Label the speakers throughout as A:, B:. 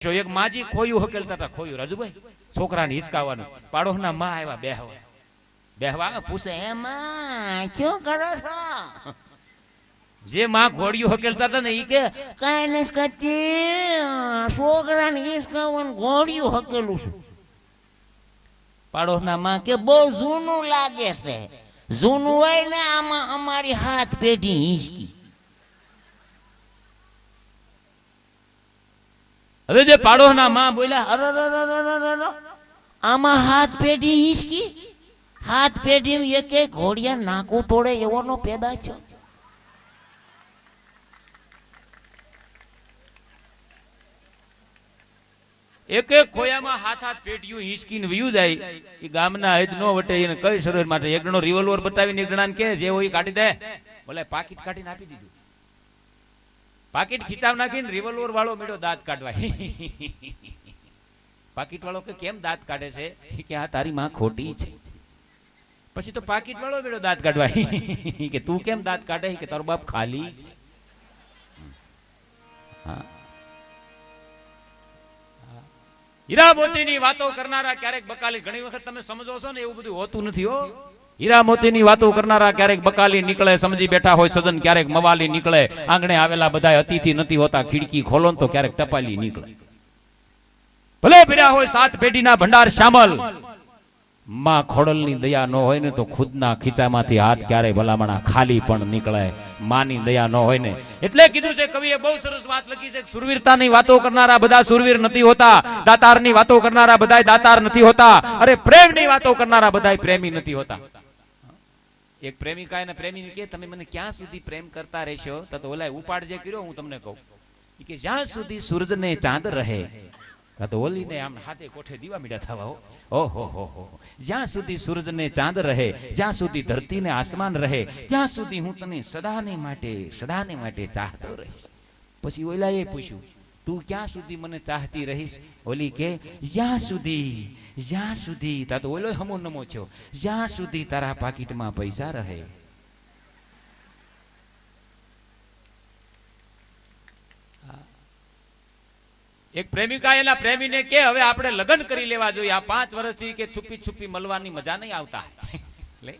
A: જો એક માજી ખોયું હકેલતા હતા ખોયું. રાજુભાઈ, છોકરાને હિચકાવાનું પાડોશના માં આવ્યા બેહવા. બેહવા પૂછે
B: એમાં શું કરો છો?
A: જે માં ઘોડિયું હકેલતા હતા ને એ કે,
B: કઈ નથી કરતી, છોકરાને હિચકાવાનું ઘોડિયું હકેલું છું. પાડોશના માં કે, બહુ જૂનું લાગે છે. જૂનું હોય ને, આમાં અમારી હાથ પેઢી હિંચકી
A: હવે જે પાડોશના માં બોલ્યા.
B: આમાં હાથ પેઢી હિંચકી હાથ પેઢી એક એક ઘોડિયા નાકું તોડે એવો નો પેદા છો
A: એક એક ખોયામાં હાથ હાથ પેટીયું હિંચકીને વયું જાય. એ ગામના હેદ નો વટે એને કઈ શરીર માટે એક રિવોલ્વર બતાવીને એક જણાને કે જે હોય કાઢી દે. બોલે, પાકીટ કાઢીને આપી દીધું. પાકીટ ખીચાવ નાખીને રિવોલ્વર વાળો મેળો દાંત કાઢવા. પાકીટ વાળો કે કેમ દાંત કાઢે છે? કે આ તારી માં ખોટી છે. પછી તો પાકીટ વાળો મેળો દાંત કાઢવા. કે તું કેમ દાંત કાઢે? કે તારો બાપ ખાલી છે. હીરાબોતી ની વાતો કરનારા ક્યારેક બકાલી ઘણી વખત તમે સમજો છો ને, એવું બધું હોતું નથી હો. હીરા વાતો કરનારા ક્યારેક બકાલી નીકળે, સમજી બેઠા હોય સદન ક્યારેક મવાલી નીકળે. આંગણે આવેલા બધા અતિથિ નથી હોતા, ખીડકી ખોલો તો ક્યારેક ટપાલી નીકળે. ભલે ભર્યા હોય સાત પેઢીના ભંડાર શામલ, માં ખોડલની દયા ન હોય ને તો ખુદના ખીચામાંથી હાથ ક્યારે ભલામણા ખાલી પણ નીકળે, માની દયા ન હોય ને. એટલે કીધું છે, કવિએ બહુ સરસ વાત લખી છે, સુરવીરતાની વાતો કરનારા બધા સુરવીર નથી હોતા, દાતારની વાતો કરનારા બધા દાતાર નથી હોતા, અરે પ્રેમની વાતો કરનારા બધા પ્રેમી નથી હોતા. એક પ્રેમિકા અને પ્રેમીને કે, તમે મને ક્યાં સુધી પ્રેમ કરતા રહેશો? તો ઓલા ઉપાડ જે કર્યો, હું તમને કહું. કે, જ્યાં સુધી સૂરજ ને ચાંદ રહે. તો ઓલીને આમ હાથે કોઠે દીવા મીડા થવા, હો. ઓહો હો હો જ્યાં સુધી સૂરજ ને ચાંદ રહે, જ્યાં સુધી ધરતી ને આસમાન રહે, ત્યાં સુધી હું તને સદાને માટે સદાને માટે ચાહતો રહીશ. પછી ઓલાએ પૂછ્યું તું ક્યાં સુધી મને ચાહતી રહીશ? ઓલી કે, જ્યાં સુધી જ્યાં સુધી. તા તો ઓલો હમો નમો છો જ્યાં સુધી તારા પાકીટમાં પૈસા રહે. એક પ્રેમિકા એના પ્રેમીને કે, હવે આપણે લગ્ન કરી લેવા જોઈએ. આ પાંચ વર્ષથી કે છુપી છુપી મળવાની મજા નહીં આવતા. લે.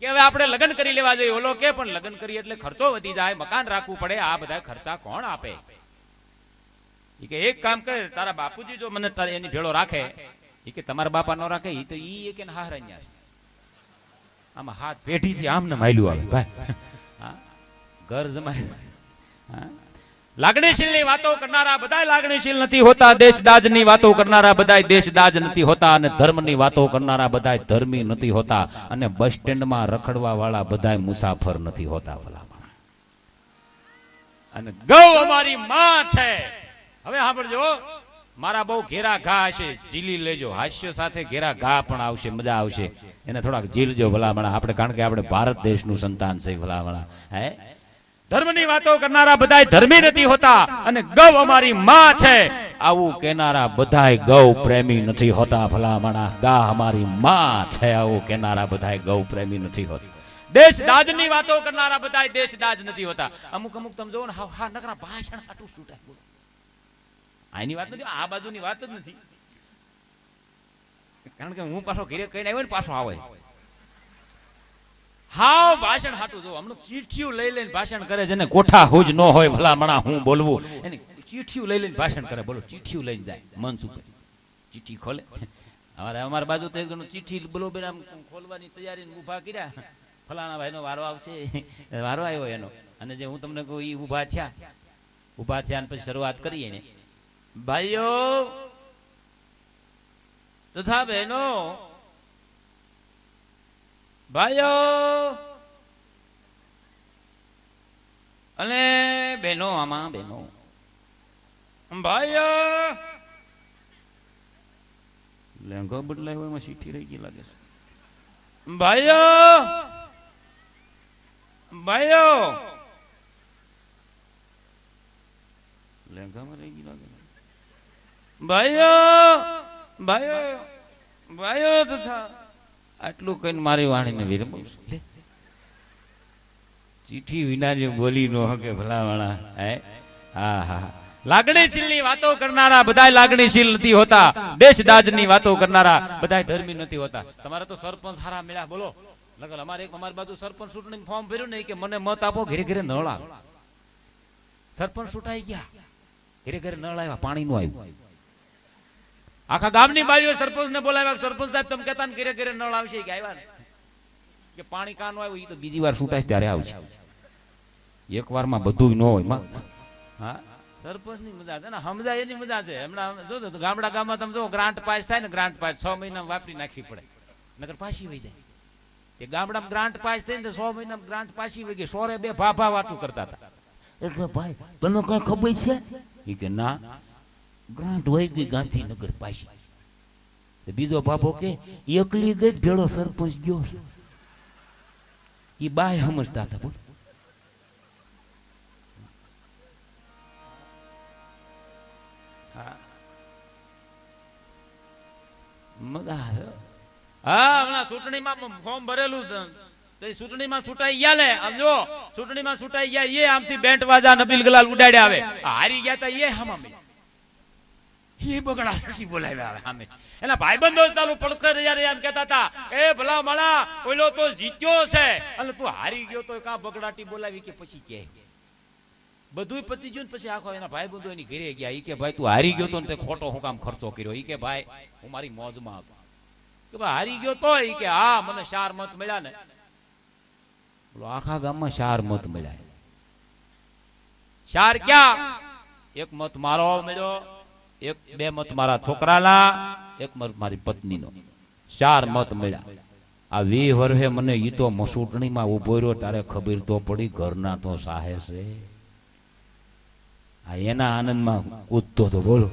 A: કે હવે આપણે લગ્ન કરી લેવા જોઈએ. ઓલો કે, પણ લગ્ન કરીએ એટલે ખર્ચો વધી જાય. મકાન રાખવું પડે. આ બધા ખર્ચા કોણ આપે? કે, એક કામ કર. તારા બાપુજી જો મને તારે એની ભેળો રાખે, ઈ કે તમારા બાપા નો રાખે, ઈ તો ઈ એક હારણ્યા છે. આમાં હાથ પેઢીથી આમ ને માયલું આવે. ભાઈ, હા? ઘર જમાય. હા? મુસાફર નથી હોતા અને ગૌ અમારી માં છે. હવે સાંભળજો, મારા બહુ ઘેરા ઘા હશે જીલી લેજો, હાસ્ય સાથે ઘેરા ઘા પણ આવશે, મજા આવશે. એને થોડાક જીલજો ભલામણા, આપણે કારણ કે આપણે ભારત દેશનું સંતાન છે ભલામણા, હે? ધર્મની વાતો કરનારા બધા ધર્મી નથી હોતા અને ગૌ અમારી માં છે. આવું કેનારા બધાય ગૌ પ્રેમી નથી હોતા ભલામણા. ગા અમારી માં છે, આવું કેનારા બધાય ગૌ પ્રેમી નથી હોતા. દેશ દાજની વાતો કરનારા બધાય દેશ દાજ નથી હોતા. અમુક અમુક તમે જોવો ને, હા હા, નકરા ભાષણ આટું છૂટા આની વાત નથી, આ બાજુની વાત જ નથી. કારણ કે હું પાછો ઘરે કહીને આવ્યો ને, પાછો આવે. હાવ ભાષણ હાટું જો હમણાં ચીઠિયું લઈ લઈને ભાષણ કરે જેને કોઠા હોજ ન હોય ભલામણા હું બોલવું. એની ચીઠિયું લઈ લઈને ભાષણ કરે. બોલો ચીઠિયું લઈને જાય. મન ઉપર. ચીઠી ખોલે. અમારે અમારી બાજુ તો એક જણો ચીઠી બોલો બેન આમ ખોલવાની તૈયારી ઊભા કર્યા. ફલાણા ભાઈનો વારો આવશે. વારો આવ્યો એનો. અને જે હું તમને કહું એ ઊભા થયા. ઊભા થયા અને પછી શરૂઆત કરીએ ને ભાઈઓ તથા બહેનો ભાઈઓ. અને બહેનો, આમાં બહેનો. ભાઈઓ. લેંગો બદલાયો એમાં સીઠી રહી ગઈ લાગે છે. ભાઈઓ. ભાઈઓ. લેંગામાં રહી ગઈ લાગે ભાઈઓ. ભાઈઓ. ભાઈઓ તથા આટલું કહીને મારી વાણીને વિરમું છું. લે. ચીઠી વિના જે બોલી નો હકે ભલાવાળા હે? હા હા લાગણીશીલની વાતો કરનારા બધા લાગણીશીલ નથી હોતા. દેશ દાજની વાતો કરનારા બધા ધર્મી નથી હોતા. તમારે તો સરપંચ હારા મળ્યા, બોલો. લગલ અમારે એક અમારી બાજુ સરપંચ ચૂંટણી ફોર્મ ભર્યું નહીં કે મને મત આપો, ઘરે ઘરે નળ સરપંચ ચૂંટાઈ ગયા. ઘરે ઘરે નળ આવ્યા પાણી નું આવ્યું. આખા ગામની બાજુ સરપંચ ને બોલાવ્યા સરપંચ સાહેબ તમે કહેતા ઘરે ઘરે નળ આવશે કે આવ્યા ને? કે પાણી કાનું આવ્યું? એ તો બીજી વાર છૂટાય ત્યારે આવશે. એક વારમાં બધું ન હોય હા? સરપંચની મજા છે ને સમજાય એની મજા છે. હમણાં જો તો ગામડા ગામમાં તમે જો ગ્રાન્ટ પાસ થાય ને ગ્રાન્ટ પાસ છ મહિના વાપરી નાખવી પડે. નકર પાછી વહી જાય. એ ગામડામાં ગ્રાન્ટ પાસ થઈ ને છ સો મહિના ગ્રાન્ટ પાછી વહી ગઈ. સોરે બે ભા ભા વાતું કરતા હતા.
B: એટલે ભાઈ તને કઈ ખબર છે?
A: એ કે ના.
B: ગ્રાન્ટ વહી ગઈ ગાંધીનગર પાછી. બીજો બાપો કે, એકલી ગઈ ભેળો સરપંચ ગયો
A: એ બાય સમજતા હતા બોલ. હા. હા. હમણાં ચૂંટણીમાં ફોર્મ ભરેલું ચૂંટણીમાં છૂટાઈ ગયા લે, આમ જો. ચૂંટણીમાં છૂટાઈ ગયા, એ આમથી બેન્ટ વાજા નબીલ ગલાલ ઉડાડ્યા આવે. હારી ગયા તા, એ હમા મળ્યા. એ બગડા નથી બોલાવ્યા આવે સામે એના ભાઈબંધો ચાલુ પડખર યાર એમ કહેતા હતા એ ભલા માણા ઓલો તો જીત્યો હારી ગયો તો પછી પછી ખોટો હું કામ ખર્ચો કર્યો ઈ કે ભાઈ હું મારી મોજમાં હતો કે ભાઈ હારી ગયો તો ઈ કે હા મને ચાર મત મળ્યા ને આખા ગામમાં ચાર મત મળ્યા ચાર ક્યાં એક મત મારો મળ્યો એક બે મત મારા છોકરાના, એક મત મારી પત્નીનો. ચાર મત મળ્યા. આ વી વર્ષે મને ઈ તો મસૂટણીમાં ઊભો રહ્યો, તારે ખબર તો પડી, ઘરના તો સાહે છે. આ એના આનંદમાં કૂદતો તો બોલો.